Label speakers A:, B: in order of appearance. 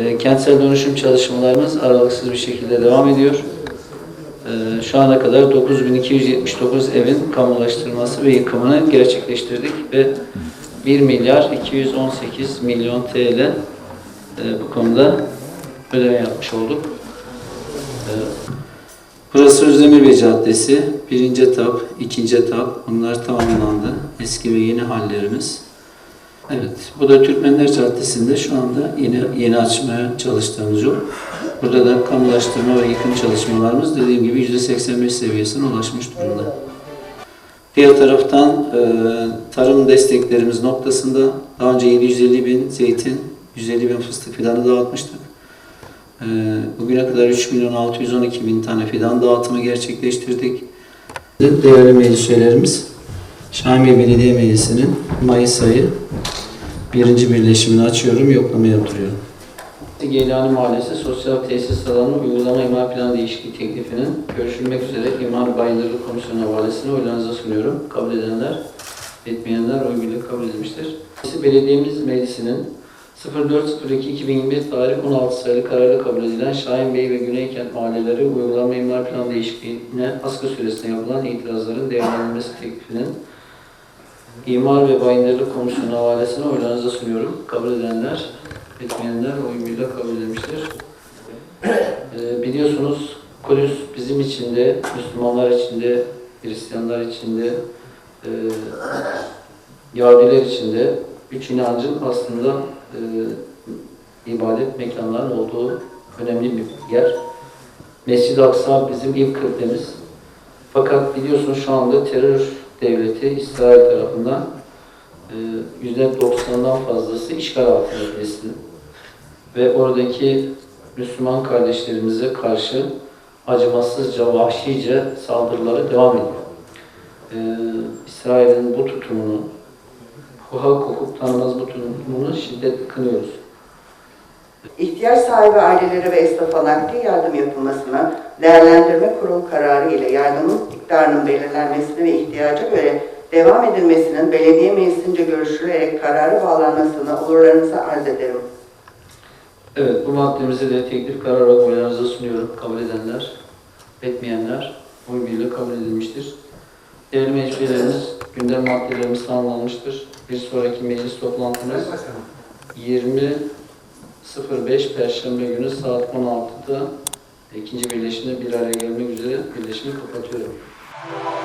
A: E, kentsel dönüşüm çalışmalarımız aralıksız bir şekilde devam ediyor. E, şu ana kadar 9279 evin kamulaştırılması ve yıkımını gerçekleştirdik ve 1 milyar 218 milyon TL e, bu konuda ödeme yapmış olduk. E, Burası Özdemir Bey Caddesi. Birinci etap, ikinci etap. Bunlar tamamlandı. Eski ve yeni hallerimiz. Evet, bu da Türkmenler Caddesi'nde şu anda yeni, yeni açmaya çalıştığımız yol. Burada da kamulaştırma ve yıkım çalışmalarımız dediğim gibi %85 seviyesine ulaşmış durumda. Diğer taraftan e, tarım desteklerimiz noktasında daha önce 750 bin zeytin, 150 bin fıstık fidanı dağıtmıştık. E, bugüne kadar 3 milyon 612 bin tane fidan dağıtımı gerçekleştirdik. Değerli meclis üyelerimiz, Şamiye Belediye Meclisi'nin Mayıs ayı birinci birleşimini açıyorum, yoklama yaptırıyorum. Geylani Mahallesi Sosyal Tesis Alanı Uygulama İmar Planı Değişikliği teklifinin görüşülmek üzere İmar Bayındırlık Komisyonu havalesini oylarınıza sunuyorum. Kabul edenler, etmeyenler oy birliği kabul edilmiştir. Belediyemiz Meclisi'nin 04.02.2021 tarih 16 sayılı kararıyla kabul edilen Şahin Bey ve Güneykent mahalleleri uygulama imar plan değişikliğine askı süresinde yapılan itirazların değerlendirilmesi teklifinin İmar ve Bayındırlık Komisyonu havalesine oylarınıza sunuyorum. Kabul edenler, etmeyenler oy birliğiyle kabul edilmiştir. Ee, biliyorsunuz Kudüs bizim için de, Müslümanlar için de, Hristiyanlar için de, e, Yahudiler için de üç inancın aslında e, ibadet mekanlarının olduğu önemli bir yer. Mescid-i Aksa bizim ilk kıblemiz. Fakat biliyorsunuz şu anda terör devleti İsrail tarafından e, %90'dan fazlası işgal altında kesildi. Ve oradaki Müslüman kardeşlerimize karşı acımasızca, vahşice saldırıları devam ediyor. E, İsrail'in bu tutumunu, hak hukuk tanımaz bu tutumunu şiddetle kınıyoruz.
B: İhtiyaç sahibi ailelere ve esnafa nakdi yardım yapılmasına değerlendirme kurul kararı ile yardımın miktarının belirlenmesine ve ihtiyaca göre devam edilmesinin belediye meclisince görüşülerek kararı bağlanmasını olurlarınıza arz ederim.
A: Evet, bu maddemizi de teklif karar olarak oylarınıza sunuyorum. Kabul edenler, etmeyenler oy birliğiyle kabul edilmiştir. Değerli meclis üyelerimiz, gündem maddelerimiz tamamlanmıştır. Bir sonraki meclis toplantımız 20.05 Perşembe günü saat 16'da ikinci birleşimde bir araya gelmek üzere birleşimi kapatıyorum. Thank you.